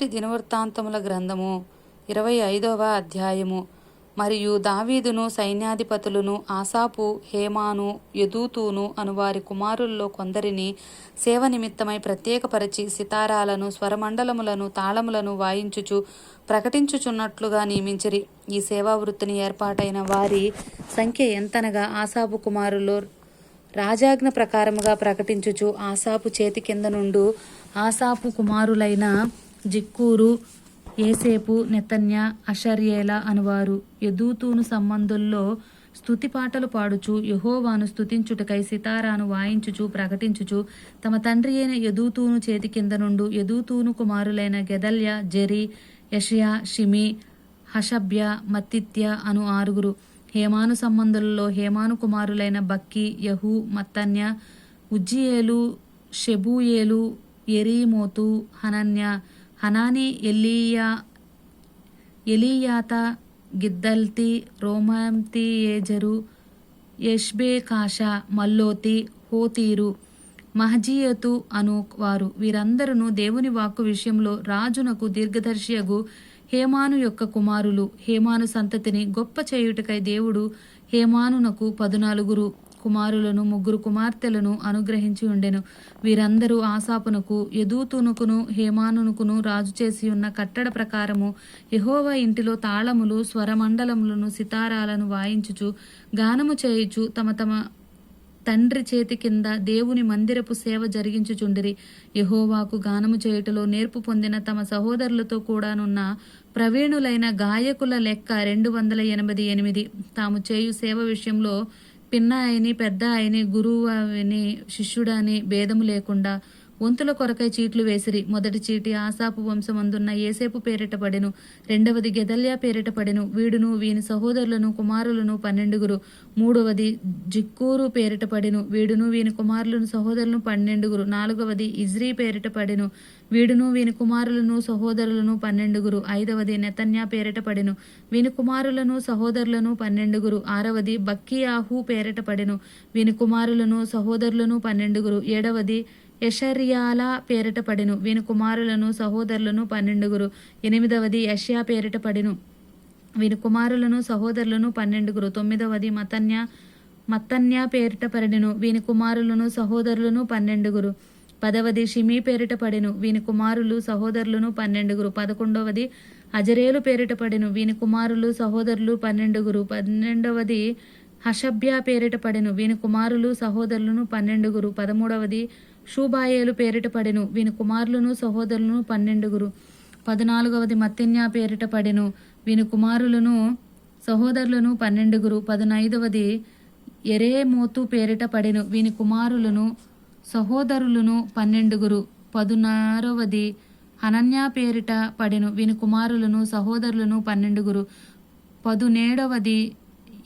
మొదటి దినవృత్తాంతముల గ్రంథము ఇరవై ఐదవ అధ్యాయము. మరియు దావీదును సైన్యాధిపతులను ఆసాపు హేమాను యదూతూను అను వారి కుమారుల్లో కొందరిని సేవ నిమిత్తమై ప్రత్యేకపరచి సితారాలను స్వరమండలములను తాళములను వాయించుచు ప్రకటించుచున్నట్లుగా నియమించిరి. ఈ సేవా వృత్తిని ఏర్పాటైన వారి సంఖ్య ఎంతనగా ఆసాపు కుమారులు రాజాజ్ఞ ప్రకారముగా ప్రకటించుచు ఆసాపు చేతి కింద నుండు ఆసాపు కుమారులైన జిక్కూరు ఏసేపు నెతన్య అషర్యేల అనువారు. యదూతూను సంబంధుల్లో స్తుతి పాటలు పాడుచు యహోవాను స్తుతించుటకై సితారాను వాయించుచు ప్రకటించుచు తమ తండ్రి అయిన యదూతూను చేతి కింద నుండు యదూతూను కుమారులైన గెదల్య జెరి యషయా షిమి హషభ్య మత్తిత్య అను ఆరుగురు. హేమాను సంబంధులలో హేమాను కుమారులైన బక్కి యహు మత్తన్య ఉజ్జియేలు షెబూయేలు ఎరీమోతు హనన్య హనాని ఎలీయా ఎలీయాత గిద్దల్తి రోమాంతి ఏజరు యష్బే కాషా మల్లోతి హోతీరు మహజీయతు అను వారు. వీరందరూ దేవుని వాక్కు విషయంలో రాజునకు దీర్ఘదర్శియగు హేమాను యొక్క కుమారులు. హేమాను సంతతిని గొప్ప చేయుటకై దేవుడు హేమానునకు పదునాలుగురు కుమారులను ముగ్గురు కుమార్తెలను అనుగ్రహించి ఉండెను. వీరందరూ ఆసాపునకు యదూతునుకును హేమానునుకును రాజు చేసి ఉన్న కట్టడ ప్రకారము యహోవ ఇంటిలో తాళములు స్వరమండలములను సితారాలను వాయించుచు గానము చేయుచు తమ తమ తండ్రి చేతి కింద దేవుని మందిరపు సేవ జరిగించుచుండిరి. యహోవాకు గానము చేయుటలో నేర్పు పొందిన తమ సహోదరులతో కూడానున్న ప్రవీణులైన గాయకుల లెక్క రెండు వందల ఎనభై ఎనిమిది. తాము చేయు సేవ విషయంలో పిన్న అయిని పెద్ద అయిని గురువు అని శిష్యుడని భేదము లేకుండా వంతుల కొరకై చీట్లు వేసిరి. మొదటి చీటి ఆసాపు వంశమందున్న ఏసేపు పేరిట పడెను. రెండవది గెదల్యా పేరిట పడెను. వీడును వీని సహోదరులను కుమారులను పన్నెండుగురు. మూడవది జిక్కూరు పేరిట పడెను. వీడును వీని కుమారులను సహోదరులను పన్నెండుగురు. నాలుగవది ఇజ్రీ పేరిట పడెను. వీడును వీని కుమారులను సహోదరులను పన్నెండుగురు. ఐదవది నెతన్యా పేరిట పడెను. వీని కుమారులను సహోదరులను పన్నెండుగురు. ఆరవది బక్కియాహు పేరిట పడెను. వీని కుమారులను సహోదరులను పన్నెండుగురు. ఏడవది యషర్యాల పేరిట పడెను. వీని కుమారులను సహోదరులను పన్నెండుగురు. ఎనిమిదవది యష్యా పేరిట పడెను. వీని కుమారులను సహోదరులను పన్నెండుగురు. తొమ్మిదవది మతన్య మత్తన్య పేరిట పడెను. వీని కుమారులను సహోదరులను పన్నెండుగురు. పదవది షిమీ పేరిట పడెను. వీని కుమారులు సహోదరులను పన్నెండుగురు. పదకొండవది అజరేలు పేరిట పడెను. వీని కుమారులు సహోదరులు పన్నెండుగురు. పన్నెండవది హషభ్య పేరిట పడెను. వీని కుమారులు సహోదరులను పన్నెండుగురు. పదమూడవది షూబాయేలు పేరిట పడెను. వీని కుమారులను సహోదరులను పన్నెండుగురు. పద్నాలుగవది మత్తిన్యా పేరిట పడెను. వీని కుమారులను సహోదరులను పన్నెండుగురు. పదనైదవది ఎరేమోతు పేరిట పడెను. వీని కుమారులను సహోదరులను పన్నెండుగురు. పదునారవది హనన్యా పేరిట పడెను. వీని కుమారులను సహోదరులను పన్నెండుగురు. పదునేడవది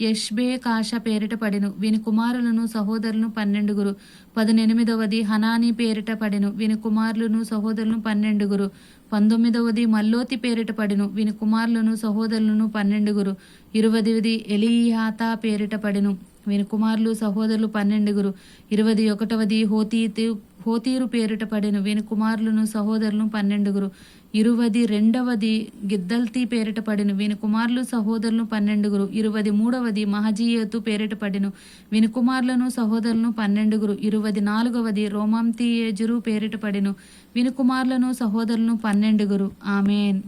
యష్బే కాష పేరిట పడెను. వీని కుమారులను సహోదరులను పన్నెండుగురు. పదనెనిమిదవది హనాని పేరిట పడెను. వీని కుమారులను సహోదరులను పన్నెండుగురు. పంతొమ్మిదవది మల్లోతి పేరిట పడెను. వీని కుమారులను సహోదరులను పన్నెండుగురు. ఇరవదివది ఎలియాతా పేరిట పడెను. వీని కుమారులు సహోదరులు పన్నెండుగురు. ఇరవది ఒకటవది హోతీతు హోతీరు పేరిట పడిన వీని కుమారులను సహోదరులను పన్నెండుగురు. ఇరువది రెండవది గిద్దల్తి పేరిట పడిన వీని కుమారులు సహోదరులను పన్నెండుగురు. ఇరువది మూడవది మహజీయతు పేరిట పడిన వీని కుమారులను సహోదరులను పన్నెండుగురు. ఇరువది నాలుగవది రోమాంతియేజురు పేరిట పడిన వీని కుమారులను సహోదరులను పన్నెండుగురు. ఆమెన్.